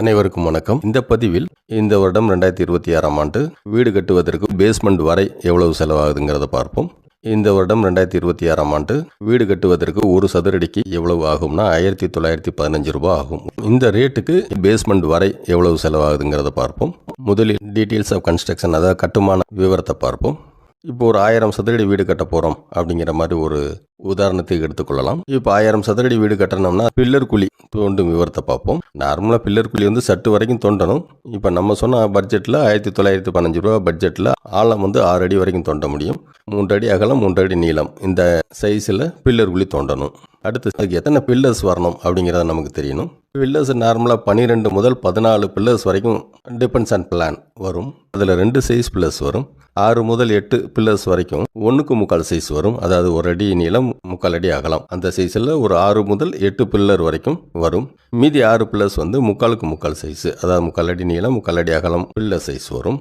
அனைவருக்கும் வணக்கம். இந்த பதிவில் இந்த வருடம் ரெண்டாயிரத்தி இருபத்தி ஆறாம் ஆண்டு வீடு கட்டுவதற்கு பேஸ்மெண்ட் வரை எவ்வளவு செலவாகுதுங்கிறத பார்ப்போம். இந்த வருடம் ரெண்டாயிரத்தி இருபத்தி ஆறாம் ஆண்டு வீடு கட்டுவதற்கு ஒரு சதுரடிக்கு எவ்வளவு ஆகும்னா ஆயிரத்தி தொள்ளாயிரத்தி பதினஞ்சு ரூபாய் ஆகும். இந்த ரேட்டுக்கு பேஸ்மெண்ட் வரை எவ்வளவு செலவாகுதுங்கிறத பார்ப்போம். முதலில் டீட்டெயில்ஸ் ஆஃப் கன்ஸ்ட்ரக்ஷன் அதாவது கட்டுமான விவரத்தை பார்ப்போம். இப்போ ஒரு ஆயிரம் சதுரடி வீடு கட்ட போகிறோம் அப்படிங்கிற மாதிரி ஒரு உதாரணத்துக்கு எடுத்துக்கொள்ளலாம். இப்போ ஆயிரம் சதுரடி வீடு கட்டணும்னா பில்லர் குழி தோண்டும் விவரத்தை பார்ப்போம். நார்மலாக பில்லர் குழி வந்து சட்டு வரைக்கும் தோண்டணும். இப்போ நம்ம சொன்ன பட்ஜெட்டில் ஆயிரத்தி தொள்ளாயிரத்தி பதினஞ்சு ரூபா பட்ஜெட்டில் ஆழம் வந்து ஆறு அடி வரைக்கும் தோண்ட முடியும். மூன்று அடி அகலம் மூன்று அடி நீளம். இந்த சைஸில் பில்லர் குழி தோண்டணும். அடுத்து அதுக்கு எத்தனை பில்லர்ஸ் வரணும் அப்படிங்கிறத நமக்கு தெரியணும். பில்லர்ஸ் நார்மலாக பன்னிரெண்டு முதல் பதினாலு பில்லர்ஸ் வரைக்கும் டிபெண்ட்ஸ் ஆன் பிளான் வரும். அதில் ரெண்டு சைஸ் பில்லர்ஸ் வரும். ஆறு முதல் எட்டு பில்லர்ஸ் வரைக்கும் ஒன்றுக்கு முக்கால் சைஸ் வரும். அதாவது ஒரு அடி நீளம் முக்கால் அடி அகலம். அந்த சைஸில் ஒரு ஆறு முதல் எட்டு பில்லர் வரைக்கும் வரும். மீதி ஆறு பில்லர்ஸ் வந்து முக்காலுக்கு முக்கால் சைஸ் அதாவது முக்கால் அடி நீளம் முக்கால் அடி அகலம் பில்லர் சைஸ் வரும்.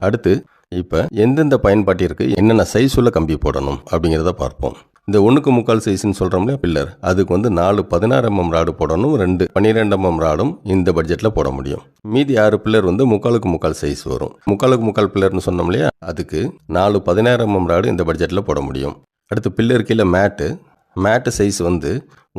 அடுத்து இப்போ எந்தெந்த பயன்பாட்டிற்கு என்னென்ன சைஸ் உள்ள கம்பி போடணும் அப்படிங்கிறத பார்ப்போம். இந்த ஒன்றுக்கு முக்கால் சைஸ்னு சொல்கிறோம்ல பில்லர். அதுக்கு வந்து நாலு பதினாறு எம்எம் ராடு போடணும் ரெண்டு பன்னிரெண்டு எம்எம் ராடும் இந்த பட்ஜெட்டில் போட முடியும். மீதி ஆறு பில்லர் வந்து முக்காலுக்கு முக்கால் சைஸ் வரும். முக்காலுக்கு முக்கால் பில்லர்னு சொன்னோம் இல்லையா அதுக்கு நாலு பதினாறு எம்எம் ராடு இந்த பட்ஜெட்டில் போட முடியும். அடுத்து பில்லர் கீழே மேட்டு. மேட்டு சைஸ் வந்து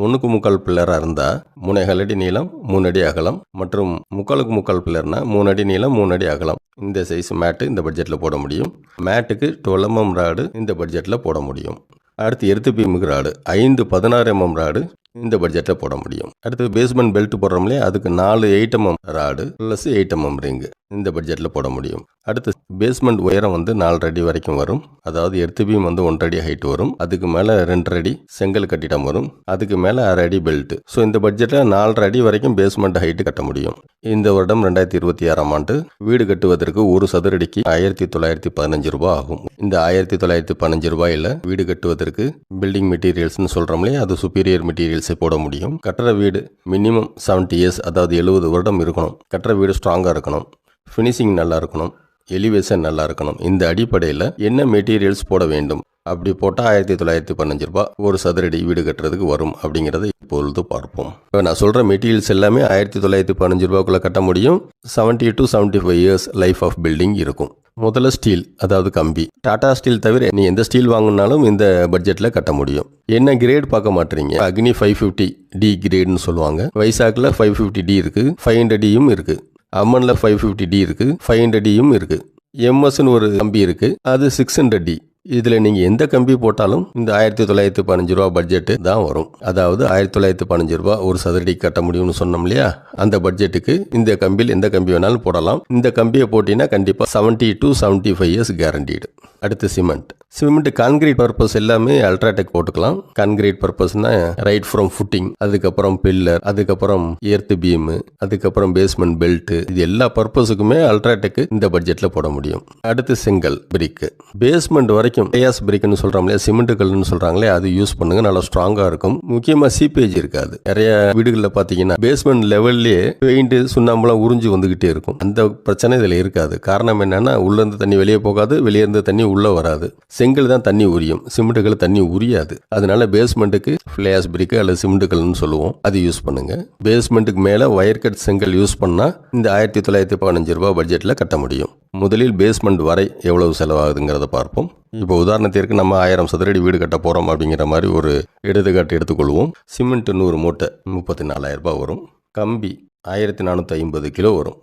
ஒன்றுக்கு முக்கால் பில்லராக இருந்தால் மூணேகால் அடி நீளம் மூணு அடி அகலம் மற்றும் முக்காலுக்கு முக்கால் பில்லர்னா மூணு அடி நீளம் மூணு அடி அகலம். இந்த சைஸ் மேட்டு இந்த பட்ஜெட்டில் போட முடியும். மேட்டுக்கு டுவெல் எம்எம் ராடு இந்த பட்ஜெட்டில் போட முடியும். அடுத்து எர்த்து பீமுக்கு ராடு ஐந்து பதினாறு எம்எம் ராடு இந்த பட்ஜெட்டில் போட முடியும். அடுத்து பேஸ்மெண்ட் பெல்ட் போடுறோம் அதுக்கு நாலு eight mm rod plus eight mm ring இந்த பட்ஜெட்டில் போட முடியும். அடுத்து பேஸ்மெண்ட் உயரம் வந்து நாலு அடி வரைக்கும் வரும். அதாவது எர்த்து பீம் வந்து ஒன்றரை அடி ஹைட் வரும். அதுக்கு மேலே ரெண்டரை அடி செங்கல் கட்டிடம் வரும். அதுக்கு மேலே அரை அடி பெல்ட் ஸோ இந்த பட்ஜெட்டில் நாலரை அடி வரைக்கும் பேஸ்மெண்ட் ஹைட்டு கட்ட முடியும். இந்த வருடம் ரெண்டாயிரத்தி இருபத்தி ஆறாம் ஆண்டு வீடு கட்டுவதற்கு ஒரு சதுரடிக்கு ஆயிரத்தி தொள்ளாயிரத்தி பதினஞ்சு ரூபாய் ஆகும். இந்த ஆயிரத்தி தொள்ளாயிரத்தி பதினஞ்சு ரூபாயில் வீடு கட்டுவதற்கு பில்டிங் மெட்டீரியல்ஸ்னு சொல்கிறோம்லே அது சுப்பீரியர் மெட்டீரியல்ஸை போட முடியும். கட்டுற வீடு மினிமம் செவன்ட்டி இயர்ஸ் அதாவது எழுபது வருடம் இருக்கணும். கட்டுற வீடு ஸ்ட்ராங்காக இருக்கணும். ஃபினிஷிங் நல்லா இருக்கணும் எலிவேஷன் நல்லா இருக்கணும் இந்த அடிப்படையில் என்ன மெட்டீரியல்ஸ் போட வேண்டும்? அப்படி போட்டால் ஆயிரத்தி தொள்ளாயிரத்தி பதினஞ்சு ரூபாய் ஒரு சதுரடி வீடு கட்டுறதுக்கு வரும் அப்படிங்கிறத இப்பொழுது பார்ப்போம். இப்போ நான் சொல்கிற மெட்டீரியல்ஸ் எல்லாமே ஆயிரத்தி தொள்ளாயிரத்தி பதினஞ்சு ரூபாக்குள்ளே கட்ட முடியும். Seventy to seventy five years life of building இருக்கும். முதல்ல ஸ்டீல் அதாவது கம்பி. டாடா ஸ்டீல் தவிர நீ எந்த ஸ்டீல் வாங்கினாலும் இந்த பட்ஜெட்டில் கட்ட முடியும். என்ன கிரேட் பார்க்க மாட்டீங்க? அக்னி ஃபைவ் ஃபிஃப்டி டி கிரேடுன்னு சொல்லுவாங்க. வைசாக்கில் ஃபைவ் ஃபிஃப்டி டி இருக்குது ஃபைவ் ஹண்ட்ரட் டியும் இருக்குது அம்மனில் ஃபைவ் ஃபிஃப்டி டி இருக்குது ஃபைவ் ஹண்ட்ரட் டியும் இருக்குது எம்எஸ்ன்னு ஒரு கம்பி இருக்குது அது சிக்ஸ் ஹண்ட்ரட் டி இதில் நீங்கள் எந்த கம்பி போட்டாலும் இந்த ஆயிரத்தி தொள்ளாயிரத்தி பதினஞ்சு ரூபா பட்ஜெட்டு தான் வரும். அதாவது ஆயிரத்தி தொள்ளாயிரத்தி பதினஞ்சு ரூபா ஒரு சதுரடி கட்ட முடியும்னு சொன்னோம் இல்லையா? அந்த பட்ஜெட்டுக்கு இந்த கம்பியில் எந்த கம்பி வேணாலும் போடலாம். இந்த கம்பியை போட்டிங்கன்னா கண்டிப்பாக seventy to seventy five years guaranteed அடுத்து சிமெண்ட் சிமெண்ட் கான்கிரீட் பர்பஸ் எல்லாமே அல்ட்ராடெக் போட்டுக்கலாம். கான்கிரீட் பர்பஸ்னா ரைட் ஃப்ரம் ஃபுட்டிங் அதுக்கப்புறம் பில்லர் அதுக்கப்புறம் எர்த்து பீம் அதுக்கப்புறம் பேஸ்மெண்ட் பெல்ட் இது எல்லா பர்பஸுக்குமே அல்ட்ராடெக் இந்த பட்ஜெட்ல போட முடியும். அடுத்து செங்கல் பிரிக் பேஸ்மெண்ட் வரைக்கும் ஏஎஸ் பிரிக்னு சொல்றாங்களே இல்லையா? சிமெண்ட் கல்லுன்னு சொல்றாங்களே அது யூஸ் பண்ணுங்க நல்லா ஸ்ட்ராங்கா இருக்கும். முக்கியமா சீப்பேஜ் இருக்காது. நிறைய வீடுகளில் பார்த்தீங்கன்னா பேஸ்மெண்ட் லெவல்லே பெயிண்ட் சுண்ணாம்புலாம் உறிஞ்சு வந்துகிட்டே இருக்கும். அந்த பிரச்சனை இதில் இருக்காது. காரணம் என்னன்னா உள்ளேருந்து தண்ணி வெளியே போகாது வெளியே இருந்து தண்ணி உள்ள வராது. செங்கல் தான் தண்ணி உரியும். சிமெண்ட்டுகள் தண்ணி உரியாது. அதனால பேஸ்மெண்ட்டுக்கு ஃபிளேஸ் பிரிக்கு அல்லது சிமெண்ட்டுகள்னு சொல்லுவோம். அது யூஸ் பண்ணுங்க. பேஸ்மெண்ட்டுக்கு மேலே ஒயர் கட் செங்கல் யூஸ் பண்ணால் இந்த ஆயிரத்தி தொள்ளாயிரத்தி பதினஞ்சு ரூபா பட்ஜெட்டில் கட்ட முடியும். முதலில் பேஸ்மெண்ட் வரை எவ்வளவு செலவாகுதுங்கிறத பார்ப்போம். இப்போ உதாரணத்திற்கு நம்ம ஆயிரம் சதுரடி வீடு கட்ட போகிறோம் அப்படிங்கிற மாதிரி ஒரு எடுத்துக்காட்டு எடுத்துக்கொள்வோம். சிமெண்ட் நூறு மூட்டை முப்பத்தி நாலாயிரம் ரூபாய் வரும். கம்பி ஆயிரத்தி நானூற்றி ஐம்பது கிலோ வரும்.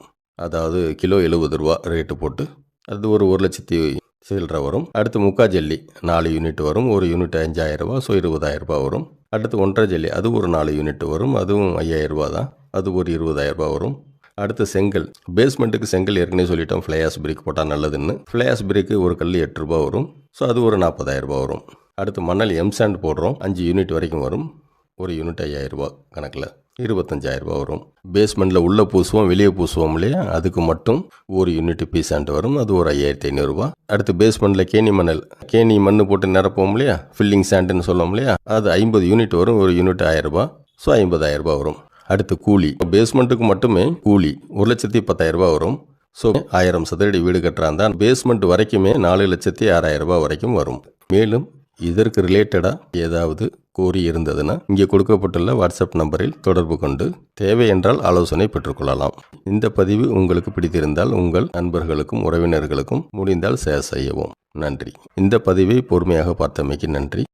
அதாவது கிலோ எழுபது ரூபா ரேட்டு போட்டு அது ஒரு ஒரு லட்சத்தி சில்லரை வரும். அடுத்து முக்கா ஜல்லி நாலு யூனிட் வரும். ஒரு யூனிட் அஞ்சாயிரம் ரூபா ஸோ இருபதாயிரம் ரூபா வரும். அடுத்து ஒன்றரை ஜல்லி அது ஒரு நாலு யூனிட் வரும். அதுவும் ஐயாயிரம் ரூபா தான். அது ஒரு இருபதாயிரம் வரும். அடுத்து செங்கல் பேஸ்மெண்ட்டுக்கு செங்கல் ஏற்கனவே சொல்லிட்டோம். ஃப்ளையாஸ் பிரிக் போட்டால் நல்லதுன்னு. ஃப்ளையாஸ் பிரிக்கு ஒரு கல் எட்டு ரூபா வரும். ஸோ அது ஒரு நாற்பதாயிரம் வரும். அடுத்து மணல் எம்சாண்ட் போடுறோம். அஞ்சு யூனிட் வரைக்கும் வரும். ஒரு யூனிட் ஐயாயிரம் கணக்கில். இருபத்தஞ்சாயிரரூபா வரும். பேஸ்மெண்ட்டில் உள்ளே பூசுவோம் வெளியே பூசுவோம் இல்லையா? அதுக்கு மட்டும் ஒரு யூனிட் பீசாண்ட் வரும். அது ஒரு ஐயாயிரத்தி ஐநூறுரூவா அடுத்து பேஸ்மெண்ட்டில் கேணி மணல். கேணி மண் போட்டு நிரப்போம் இல்லையா? ஃபில்லிங் சாண்டுன்னு சொல்லுவோம் இல்லையா? அது ஐம்பது யூனிட் வரும். ஒரு யூனிட் ஆயிரரூபா ஸோ ஐம்பதாயிரரூபா வரும். அடுத்து கூலி. பேஸ்மெண்ட்டுக்கு மட்டுமே கூலி. ஒரு லட்சத்தி பத்தாயிரரூபா வரும். ஸோ ஆயிரம் சதுரடி வீடு கட்டுறாந்தா பேஸ்மெண்ட் வரைக்குமே நாலு லட்சத்தி ஆறாயிரம் ரூபாய் வரைக்கும் வரும். மேலும் இதற்கு ரிலேட்டடாக ஏதாவது கோரி இருந்ததுன்னா இங்கே கொடுக்கப்பட்டுள்ள வாட்ஸ்அப் நம்பரில் தொடர்பு கொண்டு தேவை என்றால் ஆலோசனை பெற்றுக்கொள்ளலாம். இந்த பதிவு உங்களுக்கு பிடித்திருந்தால் உங்கள் நண்பர்களுக்கும் உறவினர்களுக்கும் முடிந்தால் ஷேர் செய்யவும். நன்றி. இந்த பதிவை பொறுமையாக பார்த்தமைக்கு நன்றி.